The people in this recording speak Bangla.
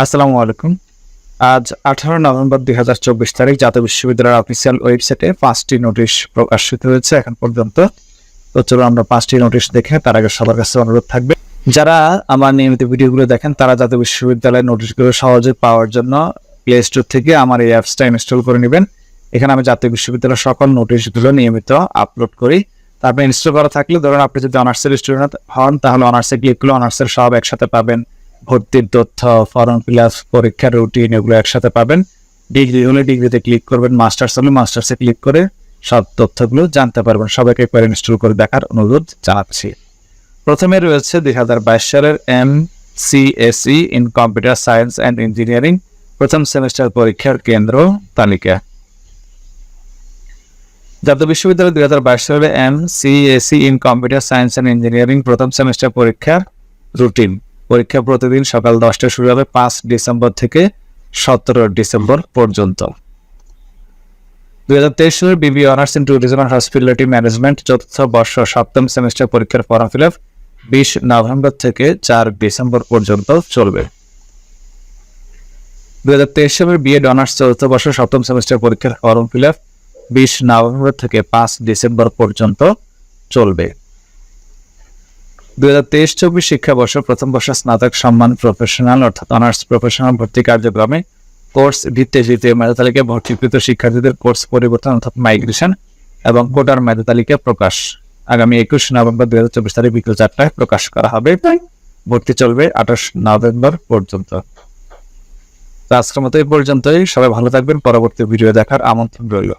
আসসালামু আলাইকুম। আজ আঠারো নভেম্বর দুই হাজার চব্বিশ তারিখ জাতীয় বিশ্ববিদ্যালয়ের অফিসিয়াল ওয়েবসাইটে পাঁচটি নোটিশ প্রকাশিত হয়েছে এখন পর্যন্ত। তো চলো আমরা পাঁচটি নোটিশ দেখে তার আগে সবার কাছে অনুরোধ থাকবে। যারা আমার নিয়মিত ভিডিওগুলো দেখেন, তারা জাতীয় বিশ্ববিদ্যালয়ের নোটিশগুলো সহজে পাওয়ার জন্য প্লে স্টোর থেকে আমার এই অ্যাপসটা ইনস্টল করে নেবেন। এখানে আমি জাতীয় বিশ্ববিদ্যালয়ের সকল নোটিশগুলো নিয়মিত আপলোড করি। তারপরে ইনস্টল করা থাকলে ধরুন আপনি যদি অনার্সের স্টুডেন্ট হন, তাহলে অনার্সে ক্লিক করলে অনার্সের সব একসাথে পাবেন। ভর্তির তথ্য ফর্ম ফিল আপ পরীক্ষার রুটিন এগুলো একসাথে পাবেন। ডিগ্রি হলে ডিগ্রিতে ক্লিক করবেন মাস্টার্স হলে মাস্টার্সে ক্লিক করে সব তথ্যগুলো জানতে পারবেন। সবাইকে একবার ইনস্টল করে দেখার অনুরোধ জানাচ্ছি। প্রথমে রয়েছে দুই হাজার বাইশ সালের M CSE in computer science and engineering প্রথম সেমিস্টার পরীক্ষার কেন্দ্র তালিকা। জাতীয় বিশ্ববিদ্যালয় দুই হাজার বাইশ সালে M CSE in computer science and engineering প্রথম সেমিস্টার পরীক্ষার রুটিন পরীক্ষা প্রতিদিন সকাল দশটায় শুরু হবে পাঁচ ডিসেম্বর থেকে সতেরো ডিসেম্বর পর্যন্ত। দুই হাজার তেইশ সালের BB honours in tourism and hospitality management চতুর্থ বর্ষ সপ্তম সেমিস্টার পরীক্ষার ফর্ম ফিল আপ বিশ নভেম্বর থেকে চার ডিসেম্বর পর্যন্ত চলবে। দুই হাজার তেইশ সালের বিএড অনার্স চতুর্থ বর্ষ সপ্তম সেমিস্টার পরীক্ষার ফর্ম ফিল আপ বিশ নভেম্বর থেকে পাঁচ ডিসেম্বর পর্যন্ত চলবে। দুই হাজার তেইশ চব্বিশ শিক্ষাবর্ষ প্রথম বর্ষ স্নাতক সম্মান প্রফেশনাল অর্থাৎ অনার্স প্রফেশনাল ভর্তি কার্যক্রমে কোর্স ভিত্তি দ্বিতীয় মেধা তালিকায় ভর্তিকৃত শিক্ষার্থীদের কোর্স পরিবর্তন, অর্থাৎ মাইগ্রেশন এবং কোটার মেধা প্রকাশ। আগামী একুশ নভেম্বর দুই হাজার চব্বিশ তারিখ বিকেল চারটায় প্রকাশ করা হবে। ভর্তি চলবে আঠাশ নভেম্বর পর্যন্ত। আজকের মতো এই পর্যন্তই। সবাই ভালো থাকবেন। পরবর্তী ভিডিও দেখার আমন্ত্রণ রইল।